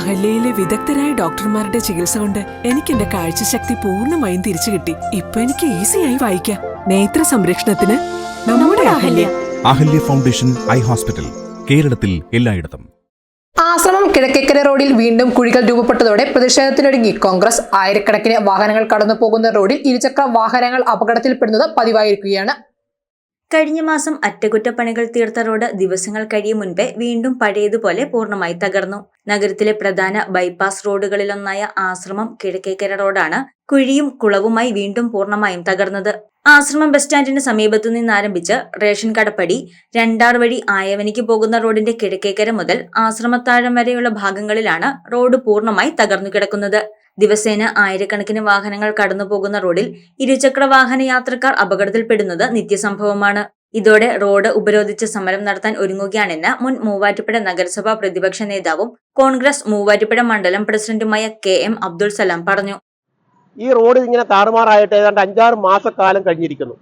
അഹല്യയിലെ വിദഗ്ധരായ ഡോക്ടർമാരുടെ ചികിത്സ കൊണ്ട് എനിക്ക് എന്റെ കാഴ്ചശക്തി പൂർണമായും തിരിച്ചു കിട്ടി. ഇപ്പൊ എനിക്ക് ഈസിയായി വായിക്കാം. നേത്ര സംരക്ഷണത്തിന് നമ്മുടെ Ahalya. Ahalya foundation eye hospital കേരളത്തിൽ എല്ലായിടത്തും. ആശ്രമം കിഴക്കേക്കര റോഡിൽ വീണ്ടും കുഴികൾ രൂപപ്പെട്ടതോടെ പ്രതിഷേധത്തിനൊരുങ്ങി. കോൺഗ്രസ് ആയിരക്കണക്കിന് വാഹനങ്ങൾ കടന്നു പോകുന്ന റോഡിൽ ഇരുചക്ര വാഹനങ്ങൾ അപകടത്തിൽപ്പെടുന്നത് പതിവായിരിക്കുകയാണ്. കഴിഞ്ഞ മാസം അറ്റകുറ്റപ്പണികൾ തീർത്ത റോഡ് ദിവസങ്ങൾ കഴിയും മുൻപേ വീണ്ടും പഴയതുപോലെ പൂർണമായി തകർന്നു. നഗരത്തിലെ പ്രധാന ബൈപ്പാസ് റോഡുകളിലൊന്നായ ആശ്രമം കിഴക്കേക്കര റോഡാണ് കുഴിയും കുളവുമായി വീണ്ടും പൂർണമായും തകർന്നത്. ആശ്രമം ബസ് സ്റ്റാൻഡിന് സമീപത്തു നിന്ന് ആരംഭിച്ച് റേഷൻ കടപ്പടി രണ്ടാർ വഴി ആയവനിക്ക് പോകുന്ന റോഡിന്റെ കിഴക്കേക്കര മുതൽ ആശ്രമത്താഴം വരെയുള്ള ഭാഗങ്ങളിലാണ് റോഡ് പൂർണമായി തകർന്നു കിടക്കുന്നത്. ദിവസേന ആയിരക്കണക്കിന് വാഹനങ്ങൾ കടന്നു പോകുന്ന റോഡിൽ ഇരുചക്ര വാഹന യാത്രക്കാർ അപകടത്തിൽപ്പെടുന്നത് നിത്യസംഭവമാണ്. ഇതോടെ റോഡ് ഉപരോധിച്ച് സമരം നടത്താൻ ഒരുങ്ങുകയാണെന്ന് മുൻ മൂവാറ്റുപുഴ നഗരസഭാ പ്രതിപക്ഷ നേതാവും കോൺഗ്രസ് മൂവാറ്റുപുഴ മണ്ഡലം പ്രസിഡന്റുമായ കെ എം അബ്ദുൾ സലാം പറഞ്ഞു. ഈ റോഡ് ഇങ്ങനെ താറുമാറായിട്ട് ഏതാണ്ട് അഞ്ചാറ് മാസക്കാലം കഴിഞ്ഞിരിക്കുന്നു.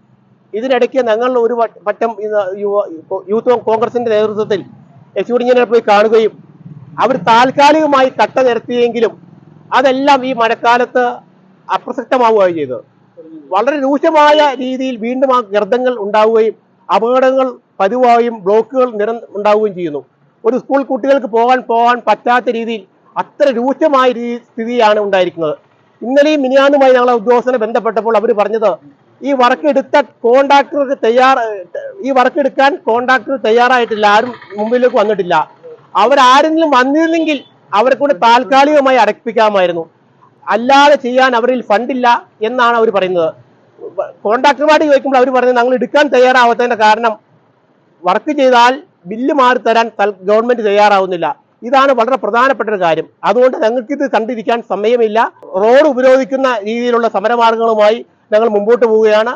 ഇതിനിടയ്ക്ക് ഞങ്ങൾ ഒരു പറ്റം യൂത്ത് കോൺഗ്രസിന്റെ നേതൃത്വത്തിൽ എക്സിക്യൂട്ടീവ് പോയി കാണുകയും അവർ താൽക്കാലികമായി കട്ട നിരത്തിയെങ്കിലും അതെല്ലാം ഈ മഴക്കാലത്ത് അപ്രസക്തമാവുകയും ചെയ്തത്. വളരെ രൂക്ഷമായ രീതിയിൽ വീണ്ടും ആ ഗർദ്ദങ്ങൾ ഉണ്ടാവുകയും അപകടങ്ങൾ പതിവായും ബ്ലോക്കുകൾ നിര ഉണ്ടാവുകയും ചെയ്യുന്നു. ഒരു സ്കൂൾ കുട്ടികൾക്ക് പോകാൻ പോകാൻ പറ്റാത്ത രീതിയിൽ അത്ര രൂക്ഷമായ സ്ഥിതിയാണ് ഉണ്ടായിരിക്കുന്നത്. ഇന്നലെയും മിനിയാനുമായി ഞങ്ങളെ ഉദ്യോഗസ്ഥനെ ബന്ധപ്പെട്ടപ്പോൾ അവർ പറഞ്ഞത് ഈ വർക്ക് എടുത്ത കോൺട്രാക്ടർക്ക് തയ്യാർ ഈ വർക്ക് എടുക്കാൻ കോൺട്രാക്ടർ തയ്യാറായിട്ടില്ല ആരും മുമ്പിലേക്ക് വന്നിട്ടില്ല. അവരാരെങ്കിലും വന്നിരുന്നെങ്കിൽ അവരെ കൊണ്ട് താൽക്കാലികമായി അടപ്പിക്കാമായിരുന്നു അല്ലാതെ ചെയ്യാൻ അവരിൽ ഫണ്ടില്ല എന്നാണ് അവർ പറയുന്നത്. കോൺട്രാക്ടർമാർ ചോദിക്കുമ്പോൾ അവർ പറയുന്നത് ഞങ്ങൾ എടുക്കാൻ തയ്യാറാവാത്തതിന്റെ കാരണം വർക്ക് ചെയ്താൽ ബില്ല് മാറി തരാൻ ഗവൺമെന്റ് തയ്യാറാവുന്നില്ല. ഇതാണ് വളരെ പ്രധാനപ്പെട്ട ഒരു കാര്യം. അതുകൊണ്ട് ഞങ്ങൾക്ക് ഇത് കണ്ടിരിക്കാൻ സമയമില്ല. റോഡ് ഉപരോധിക്കുന്ന രീതിയിലുള്ള സമരമാർഗങ്ങളുമായി ഞങ്ങൾ മുമ്പോട്ട് പോവുകയാണ്.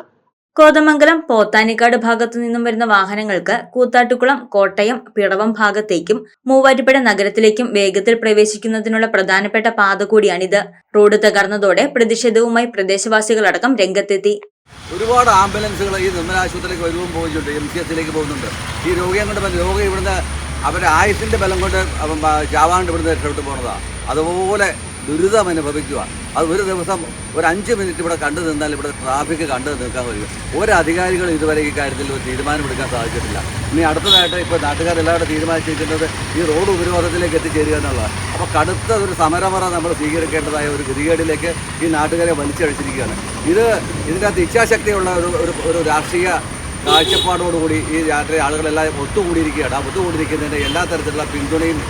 കോതമംഗലം പോത്താനിക്കാട് ഭാഗത്തു നിന്നും വരുന്ന വാഹനങ്ങൾക്ക് കൂത്താട്ടുകുളം കോട്ടയം പിടവം ഭാഗത്തേക്കും മൂവാറ്റുപുഴ നഗരത്തിലേക്കും വേഗത്തിൽ പ്രവേശിക്കുന്നതിനുള്ള പ്രധാനപ്പെട്ട പാത കൂടിയാണിത്. റോഡ് തകർന്നതോടെ പ്രതിഷേധവുമായി പ്രദേശവാസികളടക്കം രംഗത്തെത്തി. ഒരുപാട് ആംബുലൻസുകൾ ഈ നിർമ്മല ആശുപത്രിയിലേക്ക് വരുവും പോയിട്ടുണ്ട് എം സി എസിലേക്ക് പോകുന്നുണ്ട്. ഈ രോഗിയെ കൊണ്ട് രോഗം രോഗി ഇവിടുന്ന് അവരുടെ ആയുസിന്റെ ബലം കൊണ്ട് ചാവാണ്ട് ഇവിടുന്ന് രക്ഷപ്പെട്ടു പോണതാണ് അതുപോലെ ദുരിതം അനുഭവിക്കുക. അത് ഒരു ദിവസം ഒരു അഞ്ച് മിനിറ്റ് ഇവിടെ കണ്ടു നിന്നാൽ ഇവിടെ ട്രാഫിക് കണ്ടു നിൽക്കാൻ വരിക ഒരു അധികാരികളും ഇതുവരെ ഈ കാര്യത്തിൽ ഒരു തീരുമാനമെടുക്കാൻ സാധിച്ചിട്ടില്ല. ഇനി അടുത്തതായിട്ട് ഇപ്പോൾ നാട്ടുകാരെല്ലാവരും തീരുമാനിച്ചിരിക്കുന്നത് ഈ റോഡ് ഉപരോധത്തിലേക്ക് എത്തിച്ചേരുക എന്നുള്ളതാണ് അപ്പോൾ കടുത്ത ഒരു സമരമറ നമ്മൾ സ്വീകരിക്കേണ്ടതായ ഒരു ഗതികേടിലേക്ക് ഈ നാട്ടുകാരെ വലിച്ചഴിച്ചിരിക്കുകയാണ്. ഇത് ഇതിന്റെ അകത്ത് ഇച്ഛാശക്തിയുള്ള ഒരു ഒരു രാഷ്ട്രീയ കാഴ്ചപ്പാടോടുകൂടി ഈ രാത്രി ആളുകളെല്ലാം ഒത്തുകൂടിയിരിക്കുകയാണ്. ആ ഒത്തുകൂടിയിരിക്കുന്നതിന്റെ എല്ലാ തരത്തിലുള്ള പിന്തുണയും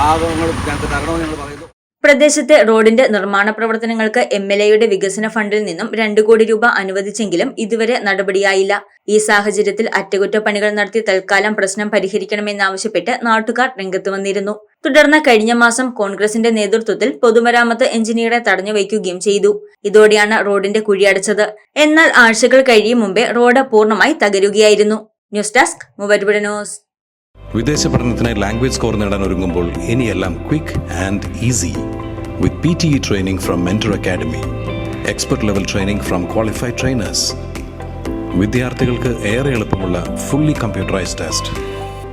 ഭാഗങ്ങളും ഞങ്ങൾക്ക് തരണമെന്ന് ഞങ്ങൾ പറയുന്നു. പ്രദേശത്തെ റോഡിന്റെ നിർമ്മാണ പ്രവർത്തനങ്ങൾക്ക് എം എൽ എയുടെ വികസന ഫണ്ടിൽ നിന്നും രണ്ടു കോടി രൂപ അനുവദിച്ചെങ്കിലും ഇതുവരെ നടപടിയായില്ല. ഈ സാഹചര്യത്തിൽ അറ്റകുറ്റപ്പണികൾ നടത്തി തൽക്കാലം പ്രശ്നം പരിഹരിക്കണമെന്നാവശ്യപ്പെട്ട് നാട്ടുകാർ രംഗത്ത് വന്നിരുന്നു. തുടർന്ന് കഴിഞ്ഞ മാസം കോൺഗ്രസിന്റെ നേതൃത്വത്തിൽ പൊതുമരാമത്ത് എഞ്ചിനീയറെ തടഞ്ഞു വയ്ക്കുകയും ചെയ്തു. ഇതോടെയാണ് റോഡിന്റെ കുഴിയടച്ചത് എന്നാൽ ആഴ്ചകൾ കഴിയും മുമ്പേ റോഡ് പൂർണമായി തകരുകയായിരുന്നു. News desk Muvattupuzha news. വിദേശ പഠനത്തിന് ലാംഗ്വേജ് സ്കോർ നേടാൻ ഒരുങ്ങുമ്പോൾ ഇനിയെല്ലാം quick and easy. With P T E training from mentor academy expert level training from qualified trainers വിദ്യാർത്ഥികൾക്ക് ഏറെ എളുപ്പമുള്ള ഫുള്ളി കമ്പ്യൂട്ടറൈസ്ഡ് ടെസ്റ്റ്